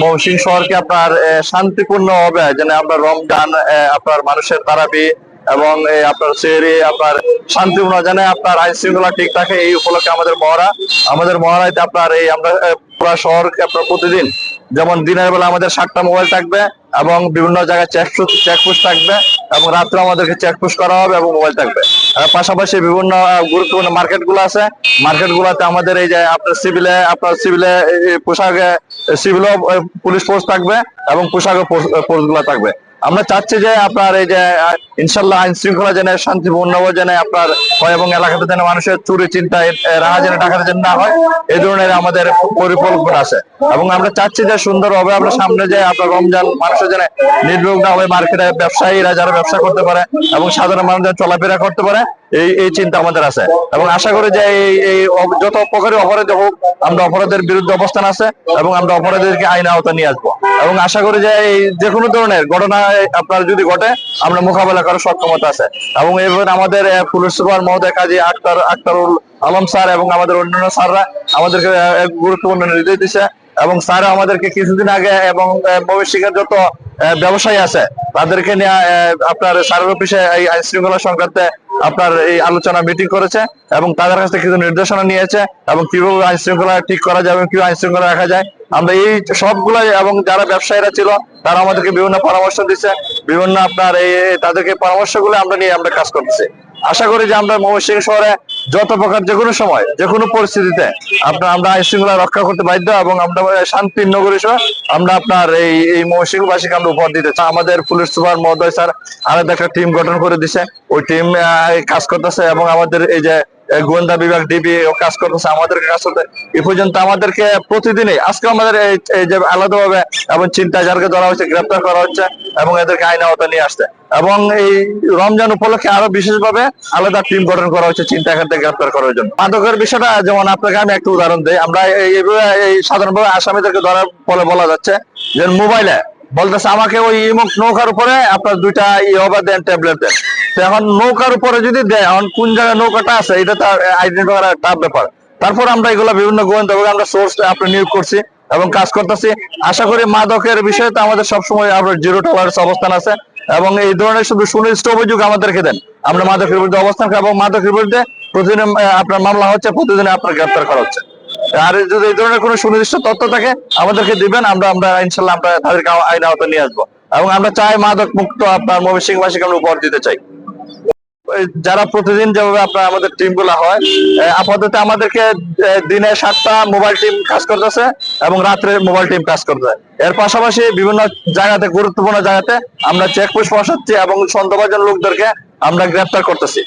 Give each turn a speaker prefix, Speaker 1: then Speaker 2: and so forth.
Speaker 1: ময়মনসিংহ শহরকে আপনার শান্তিপূর্ণ হবে, যেন আপনার রমজান আপনার মানুষের তারাবি এবং আপনার সেরি আপনার শান্তিপূর্ণ, যেন আপনার আইন শৃঙ্খলা ঠিক থাকে, এই উপলক্ষে আমাদের মহারা আমাদের মহারাইতে আপনার এই আমরা পুরা শহরকে আপনার প্রতিদিন, যেমন দিনের বেলা আমাদের সাতটা মোবাইল থাকবে এবং বিভিন্ন জায়গায় চেক চেকপোস্ট থাকবে এবং রাত্রে আমাদেরকে চেকপোস্ট করা হবে এবং মোবাইল থাকবে। পাশাপাশি বিভিন্ন গুরুত্বপূর্ণ মার্কেটগুলো আছে। মার্কেট গুলাতে আমাদের এই যে আপনার সিভিলে আপনার সিভিলে পোশাকে সিভিলও পুলিশ ফোর্স থাকবে এবং পোশাকে ফোর্সগুলো থাকবে। আমরা চাচ্ছি যে আপনার এই যে ইনশাল্লাহ আইন শৃঙ্খলা যেন শান্তিপূর্ণ যেন আপনার হয় এবং এলাকাতে যেন মানুষের চুরি, চিন্তা রাহা যেন ডাকাতে যেন না হয় এই ধরনের আমাদের পরিকল্পনা আছে। এবং আমরা চাচ্ছি যে সুন্দর হবে আমরা সামনে যে আপনার রমজান মানুষের যেন নির্ভোগ না হয়ে মার্কেটে ব্যবসায়ীরা যারা ব্যবসা করতে পারে এবং সাধারণ মানুষ যেন চলাফেরা করতে পারে, এই এই চিন্তা আমাদের আছে। এবং আশা করি যে এই এই যত প্রকারের অপরাধ হোক, আমরা অপরাধের বিরুদ্ধে অবস্থান আছে এবং আমরা অপরাধীদেরকে আইন আওতা নিয়ে আসব। এবং আশা করি যে এই যে কোনো ধরনের ঘটনা আপনার যদি ঘটে, আমরা মোকাবেলা করার সক্ষমতা আছে। এবং এবার আমাদের পুলিশ সুপার মহোদয় কাজী আক্তার, আক্তারুল আলম স্যার এবং আমাদের অন্যান্য স্যাররা আমাদেরকে গুরুত্বপূর্ণ নির্দেশ দিচ্ছে এবং স্যার আমাদেরকে কিছুদিন আগে এবং ময়মনসিংহের যত ব্যবসায়ী আছে, তাদেরকে নিয়ে আপনার স্যারের অফিসে এই আইন শৃঙ্খলা সংক্রান্তে আপনার এই আলোচনা মিটিং করেছে এবং তাদের কাছ থেকে কিছু নির্দেশনা নিয়েছে এবং কীভাবে আইন শৃঙ্খলা ঠিক করা যায় এবং কীভাবে আইন শৃঙ্খলা রাখা যায়। আমরা এই সবগুলাই এবং যারা ব্যবসায়ীরা ছিল, তারা আমাদেরকে বিভিন্ন পরামর্শ দিচ্ছে বিভিন্ন আপনার এই তাদেরকে পরামর্শগুলো আমরা নিয়ে আমরা কাজ করতেছি। আশা করি যে আমরা ময়মনসিংহ শহরে যত প্রকার যে কোনো সময়, যে কোনো পরিস্থিতিতে আপনার, আমরা আইন শৃঙ্খলা রক্ষা করতে বাধ্য এবং আমরা শান্তির নগরী সহ আমরা আপনার এই এই মহসিংবাসীকে আমরা উপহার দিতে চাই। আমাদের পুলিশ সুপার মহোদয় স্যার আলাদা একটা টিম গঠন করে দিছে। ওই টিম কাজ করতেছে এবং আমাদের এই যে গোয়েন্দা বিভাগ, ডিবি কাজ করতেছে, আমাদেরকে কাজ করতে। এ পর্যন্ত আমাদেরকে প্রতিদিনই, আজকে আমাদের এই যে আলাদাভাবে এবং চিন্তা যারকে ধরা হচ্ছে গ্রেপ্তার করা হচ্ছে এবং এদেরকে আইন আওতা নিয়ে আসতে। এবং এই রমজান উপলক্ষে আরও বিশেষভাবে আলাদা টিম গঠন করা হচ্ছে চিন্তা থেকে গ্রেপ্তার করার জন্য। মাদকের বিষয়টা, যেমন আপনাকে আমি একটা উদাহরণ দিই, আমরা এই- সাধারণভাবে আসামিদেরকে ধরার ফলে বলা যাচ্ছে যে মোবাইলে বলতেছে, আমাকে ওই ইমুক নৌকার উপরে আপনার দুইটা ইহবা দেন ট্যাবলেট দেন। এখন নৌকার উপরে যদি দেয়, এখন কোন জায়গায় নৌকাটা আছে, এটা তার আইডেন্টি করা টাফ ব্যাপার। তারপর আমরা এগুলা বিভিন্ন গোয়েন্দা বিভাগে আমরা সোর্স আপনি নিয়োগ করছি এবং কাজ করতেছি। আশা করি মাদকের বিষয়ে তো আমাদের সবসময় আপনার জিরো টলারেন্স অবস্থান আছে এবং এই ধরনের শুধু সুনির্দিষ্ট অভিযোগ আমাদেরকে দেন। আমরা মাদকের বিরুদ্ধে অবস্থান এবং মাদকের বিরুদ্ধে প্রতিদিন আপনার মামলা হচ্ছে, প্রতিদিন আপনার গ্রেপ্তার করা হচ্ছে। আর যদি এই ধরনের কোনো সুনির্দিষ্ট তথ্য থাকে, আমাদেরকে দিবেন, আমরা আমরা ইনশাল্লাহ আমরা তাদেরকে আইন আওতা নিয়ে আসব। এবং আমরা চাই মাদক মুক্ত আপনার ময়মনসিংহবাসীকে আমরা উপহার দিতে চাই। যারা প্রতিদিন যেভাবে আপনার আমাদের টিমগুলা হয় আপাতত আমাদেরকে দিনে সাতটা মোবাইল টিম কাজ করতেছে এবং রাত্রে মোবাইল টিম কাজ করতেছে এর পাশাপাশি বিভিন্ন জায়গাতে, গুরুত্বপূর্ণ জায়গাতে আমরা চেকপোস্ট বসাচ্ছি এবং সন্দেহভাজন লোকদেরকে আমরা গ্রেপ্তার করতেছি।